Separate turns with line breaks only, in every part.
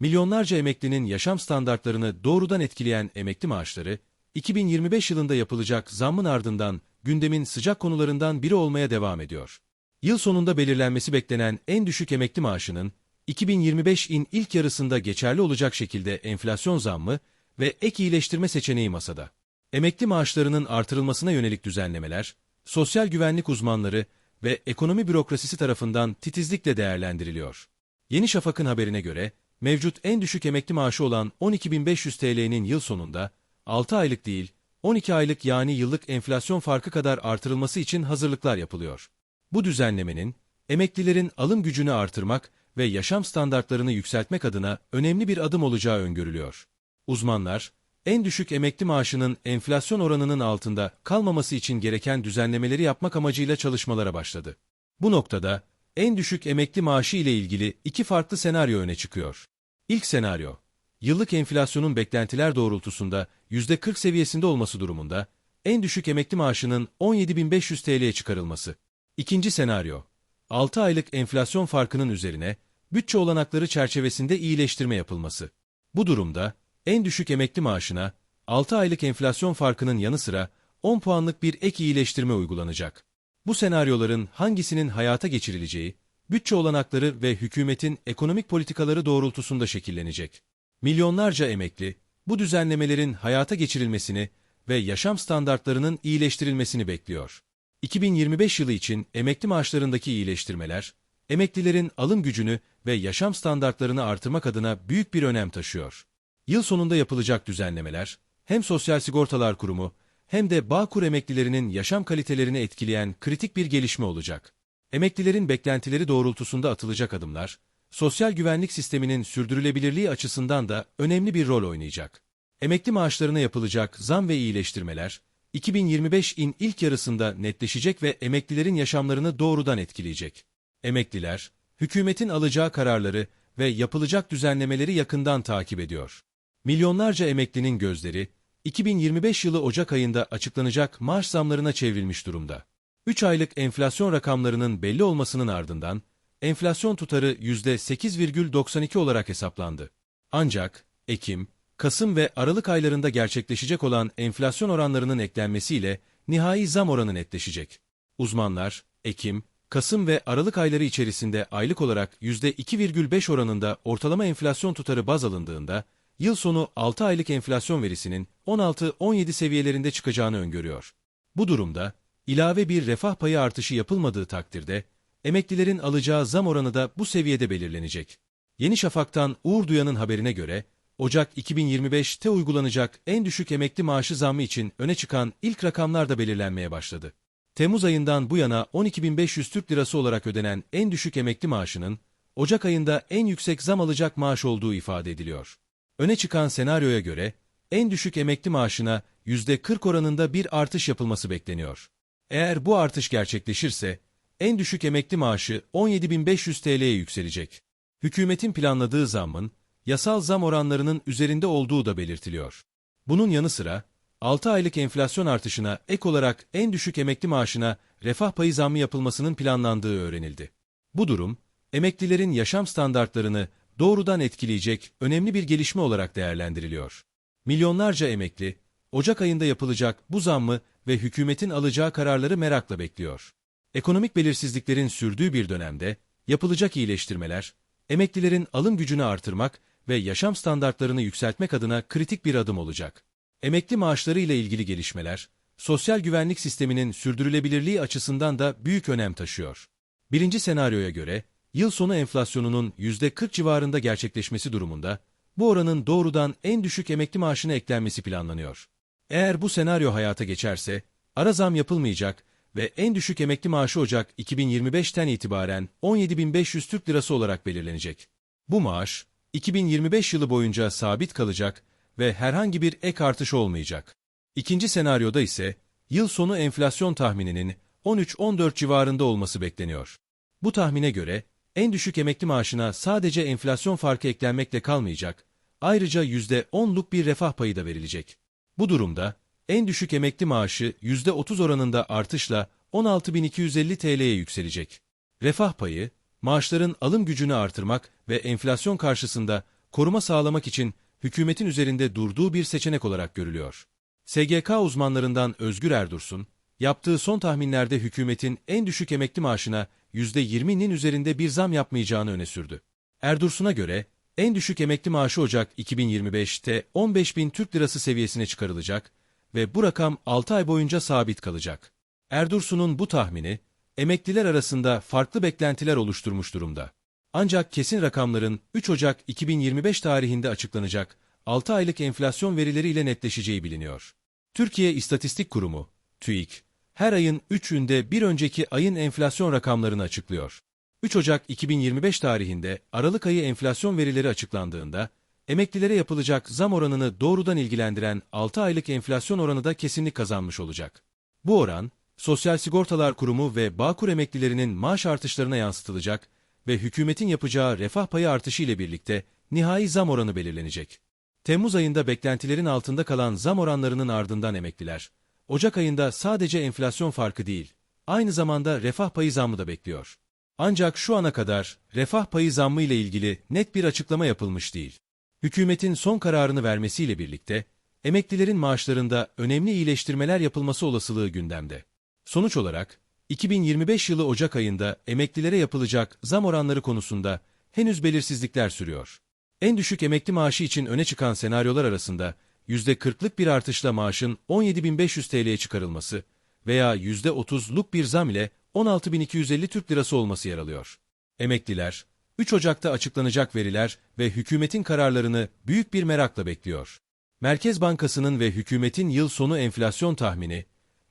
Milyonlarca emeklinin yaşam standartlarını doğrudan etkileyen emekli maaşları, 2025 yılında yapılacak zammın ardından gündemin sıcak konularından biri olmaya devam ediyor. Yıl sonunda belirlenmesi beklenen en düşük emekli maaşının 2025'in ilk yarısında geçerli olacak şekilde enflasyon zammı ve ek iyileştirme seçeneği masada. Emekli maaşlarının artırılmasına yönelik düzenlemeler, sosyal güvenlik uzmanları ve ekonomi bürokrasisi tarafından titizlikle değerlendiriliyor. Yeni Şafak'ın haberine göre, mevcut en düşük emekli maaşı olan 12.500 TL'nin yıl sonunda 6 aylık değil, 12 aylık yani yıllık enflasyon farkı kadar artırılması için hazırlıklar yapılıyor. Bu düzenlemenin, emeklilerin alım gücünü artırmak ve yaşam standartlarını yükseltmek adına önemli bir adım olacağı öngörülüyor. Uzmanlar, en düşük emekli maaşının enflasyon oranının altında kalmaması için gereken düzenlemeleri yapmak amacıyla çalışmalara başladı. Bu noktada, en düşük emekli maaşı ile ilgili iki farklı senaryo öne çıkıyor. İlk senaryo, yıllık enflasyonun beklentiler doğrultusunda %40 seviyesinde olması durumunda, en düşük emekli maaşının 17.500 TL'ye çıkarılması. İkinci senaryo, 6 aylık enflasyon farkının üzerine bütçe olanakları çerçevesinde iyileştirme yapılması. Bu durumda en düşük emekli maaşına 6 aylık enflasyon farkının yanı sıra 10 puanlık bir ek iyileştirme uygulanacak. Bu senaryoların hangisinin hayata geçirileceği, bütçe olanakları ve hükümetin ekonomik politikaları doğrultusunda şekillenecek. Milyonlarca emekli, bu düzenlemelerin hayata geçirilmesini ve yaşam standartlarının iyileştirilmesini bekliyor. 2025 yılı için emekli maaşlarındaki iyileştirmeler, emeklilerin alım gücünü ve yaşam standartlarını artırmak adına büyük bir önem taşıyor. Yıl sonunda yapılacak düzenlemeler, hem Sosyal Sigortalar Kurumu hem de Bağkur emeklilerinin yaşam kalitelerini etkileyen kritik bir gelişme olacak. Emeklilerin beklentileri doğrultusunda atılacak adımlar, sosyal güvenlik sisteminin sürdürülebilirliği açısından da önemli bir rol oynayacak. Emekli maaşlarına yapılacak zam ve iyileştirmeler, 2025'in ilk yarısında netleşecek ve emeklilerin yaşamlarını doğrudan etkileyecek. Emekliler, hükümetin alacağı kararları ve yapılacak düzenlemeleri yakından takip ediyor. Milyonlarca emeklinin gözleri, 2025 yılı Ocak ayında açıklanacak maaş zamlarına çevrilmiş durumda. 3 aylık enflasyon rakamlarının belli olmasının ardından, enflasyon tutarı %8,92 olarak hesaplandı. Ancak, Ekim, Kasım ve Aralık aylarında gerçekleşecek olan enflasyon oranlarının eklenmesiyle nihai zam oranı netleşecek. Uzmanlar, Ekim, Kasım ve Aralık ayları içerisinde aylık olarak %2,5 oranında ortalama enflasyon tutarı baz alındığında, yıl sonu 6 aylık enflasyon verisinin 16-17 seviyelerinde çıkacağını öngörüyor. Bu durumda, ilave bir refah payı artışı yapılmadığı takdirde, emeklilerin alacağı zam oranı da bu seviyede belirlenecek. Yeni Şafak'tan Uğur Duyan'ın haberine göre, Ocak 2025'te uygulanacak en düşük emekli maaşı zammı için öne çıkan ilk rakamlar da belirlenmeye başladı. Temmuz ayından bu yana 12.500 Türk Lirası olarak ödenen en düşük emekli maaşının, Ocak ayında en yüksek zam alacak maaş olduğu ifade ediliyor. Öne çıkan senaryoya göre, en düşük emekli maaşına %40 oranında bir artış yapılması bekleniyor. Eğer bu artış gerçekleşirse, en düşük emekli maaşı 17.500 TL'ye yükselecek. Hükümetin planladığı zammın, yasal zam oranlarının üzerinde olduğu da belirtiliyor. Bunun yanı sıra, 6 aylık enflasyon artışına ek olarak en düşük emekli maaşına refah payı zammı yapılmasının planlandığı öğrenildi. Bu durum, emeklilerin yaşam standartlarını doğrudan etkileyecek önemli bir gelişme olarak değerlendiriliyor. Milyonlarca emekli, Ocak ayında yapılacak bu zammı ve hükümetin alacağı kararları merakla bekliyor. Ekonomik belirsizliklerin sürdüğü bir dönemde yapılacak iyileştirmeler, emeklilerin alım gücünü artırmak ve yaşam standartlarını yükseltmek adına kritik bir adım olacak. Emekli maaşları ile ilgili gelişmeler, sosyal güvenlik sisteminin sürdürülebilirliği açısından da büyük önem taşıyor. Birinci senaryoya göre, yıl sonu enflasyonunun %40 civarında gerçekleşmesi durumunda, bu oranın doğrudan en düşük emekli maaşına eklenmesi planlanıyor. Eğer bu senaryo hayata geçerse, ara zam yapılmayacak ve en düşük emekli maaşı Ocak 2025'ten itibaren 17.500 Türk Lirası olarak belirlenecek. Bu maaş, 2025 yılı boyunca sabit kalacak ve herhangi bir ek artış olmayacak. İkinci senaryoda ise, yıl sonu enflasyon tahmininin 13-14 civarında olması bekleniyor. Bu tahmine göre, en düşük emekli maaşına sadece enflasyon farkı eklenmekle kalmayacak, ayrıca %10'luk bir refah payı da verilecek. Bu durumda, en düşük emekli maaşı %30 oranında artışla 16.250 TL'ye yükselecek. Refah payı, maaşların alım gücünü artırmak ve enflasyon karşısında koruma sağlamak için hükümetin üzerinde durduğu bir seçenek olarak görülüyor. SGK uzmanlarından Özgür Erdursun, yaptığı son tahminlerde hükümetin en düşük emekli maaşına %20'nin üzerinde bir zam yapmayacağını öne sürdü. Erdursun'a göre en düşük emekli maaşı Ocak 2025'te 15 bin Türk lirası seviyesine çıkarılacak ve bu rakam 6 ay boyunca sabit kalacak. Erdursun'un bu tahmini, emekliler arasında farklı beklentiler oluşturmuş durumda. Ancak kesin rakamların 3 Ocak 2025 tarihinde açıklanacak 6 aylık enflasyon verileriyle netleşeceği biliniyor. Türkiye İstatistik Kurumu, TÜİK, her ayın 3'ünde bir önceki ayın enflasyon rakamlarını açıklıyor. 3 Ocak 2025 tarihinde Aralık ayı enflasyon verileri açıklandığında, emeklilere yapılacak zam oranını doğrudan ilgilendiren 6 aylık enflasyon oranı da kesinlik kazanmış olacak. Bu oran, Sosyal Sigortalar Kurumu ve Bağkur emeklilerinin maaş artışlarına yansıtılacak ve hükümetin yapacağı refah payı artışı ile birlikte nihai zam oranı belirlenecek. Temmuz ayında beklentilerin altında kalan zam oranlarının ardından emekliler, Ocak ayında sadece enflasyon farkı değil, aynı zamanda refah payı zammı da bekliyor. Ancak şu ana kadar refah payı zammı ile ilgili net bir açıklama yapılmış değil. Hükümetin son kararını vermesiyle birlikte, emeklilerin maaşlarında önemli iyileştirmeler yapılması olasılığı gündemde. Sonuç olarak, 2025 yılı Ocak ayında emeklilere yapılacak zam oranları konusunda henüz belirsizlikler sürüyor. En düşük emekli maaşı için öne çıkan senaryolar arasında %40'lık bir artışla maaşın 17.500 TL'ye çıkarılması veya %30'luk bir zam ile 16.250 Türk Lirası olması yer alıyor. Emekliler, 3 Ocak'ta açıklanacak veriler ve hükümetin kararlarını büyük bir merakla bekliyor. Merkez Bankası'nın ve hükümetin yıl sonu enflasyon tahmini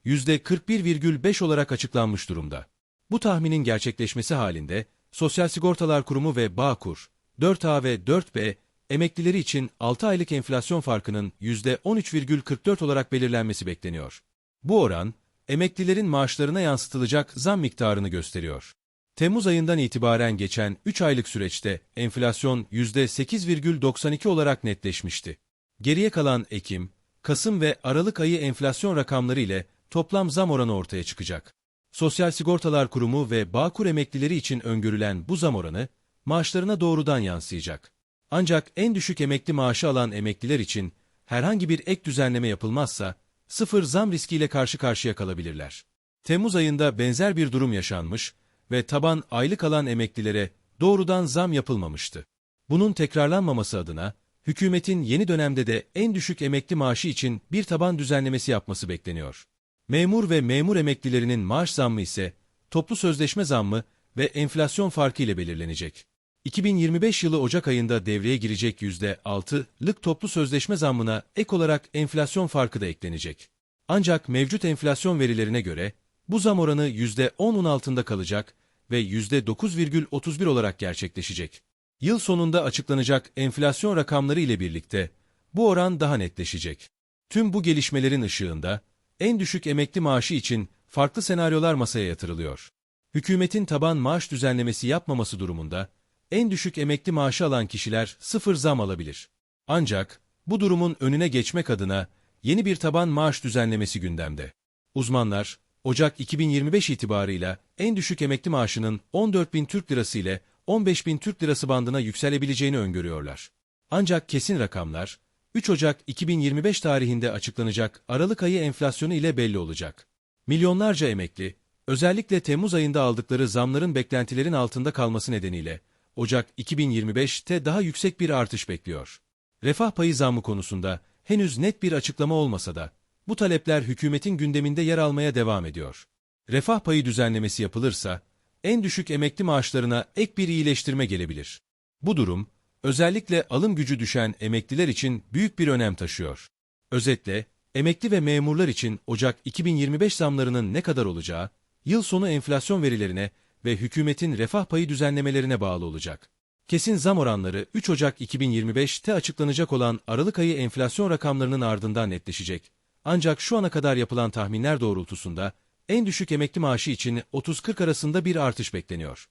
%41,5 olarak açıklanmış durumda. Bu tahminin gerçekleşmesi halinde Sosyal Sigortalar Kurumu ve Bağkur, 4A ve 4B emeklileri için 6 aylık enflasyon farkının %13,44 olarak belirlenmesi bekleniyor. Bu oran, emeklilerin maaşlarına yansıtılacak zam miktarını gösteriyor. Temmuz ayından itibaren geçen 3 aylık süreçte enflasyon %8,92 olarak netleşmişti. Geriye kalan Ekim, Kasım ve Aralık ayı enflasyon rakamları ile toplam zam oranı ortaya çıkacak. Sosyal Sigortalar Kurumu ve Bağkur emeklileri için öngörülen bu zam oranı, maaşlarına doğrudan yansıyacak. Ancak en düşük emekli maaşı alan emekliler için herhangi bir ek düzenleme yapılmazsa, sıfır zam riskiyle karşı karşıya kalabilirler. Temmuz ayında benzer bir durum yaşanmış ve taban aylık alan emeklilere doğrudan zam yapılmamıştı. Bunun tekrarlanmaması adına, hükümetin yeni dönemde de en düşük emekli maaşı için bir taban düzenlemesi yapması bekleniyor. Memur ve memur emeklilerinin maaş zammı ise toplu sözleşme zammı ve enflasyon farkı ile belirlenecek. 2025 yılı Ocak ayında devreye girecek %6'lık toplu sözleşme zammına ek olarak enflasyon farkı da eklenecek. Ancak mevcut enflasyon verilerine göre bu zam oranı %10'un altında kalacak ve %9,31 olarak gerçekleşecek. Yıl sonunda açıklanacak enflasyon rakamları ile birlikte bu oran daha netleşecek. Tüm bu gelişmelerin ışığında en düşük emekli maaşı için farklı senaryolar masaya yatırılıyor. Hükümetin taban maaş düzenlemesi yapmaması durumunda en düşük emekli maaşı alan kişiler sıfır zam alabilir. Ancak bu durumun önüne geçmek adına yeni bir taban maaş düzenlemesi gündemde. Uzmanlar, Ocak 2025 itibarıyla en düşük emekli maaşının 14 bin Türk Lirası ile 15 bin Türk Lirası bandına yükselebileceğini öngörüyorlar. Ancak kesin rakamlar, 3 Ocak 2025 tarihinde açıklanacak Aralık ayı enflasyonu ile belli olacak. Milyonlarca emekli, özellikle Temmuz ayında aldıkları zamların beklentilerin altında kalması nedeniyle Ocak 2025'te daha yüksek bir artış bekliyor. Refah payı zammı konusunda henüz net bir açıklama olmasa da bu talepler hükümetin gündeminde yer almaya devam ediyor. Refah payı düzenlemesi yapılırsa en düşük emekli maaşlarına ek bir iyileştirme gelebilir. Bu durum özellikle alım gücü düşen emekliler için büyük bir önem taşıyor. Özetle emekli ve memurlar için Ocak 2025 zamlarının ne kadar olacağı, yıl sonu enflasyon verilerine ve hükümetin refah payı düzenlemelerine bağlı olacak. Kesin zam oranları 3 Ocak 2025'te açıklanacak olan Aralık ayı enflasyon rakamlarının ardından netleşecek. Ancak şu ana kadar yapılan tahminler doğrultusunda en düşük emekli maaşı için 30-40 arasında bir artış bekleniyor.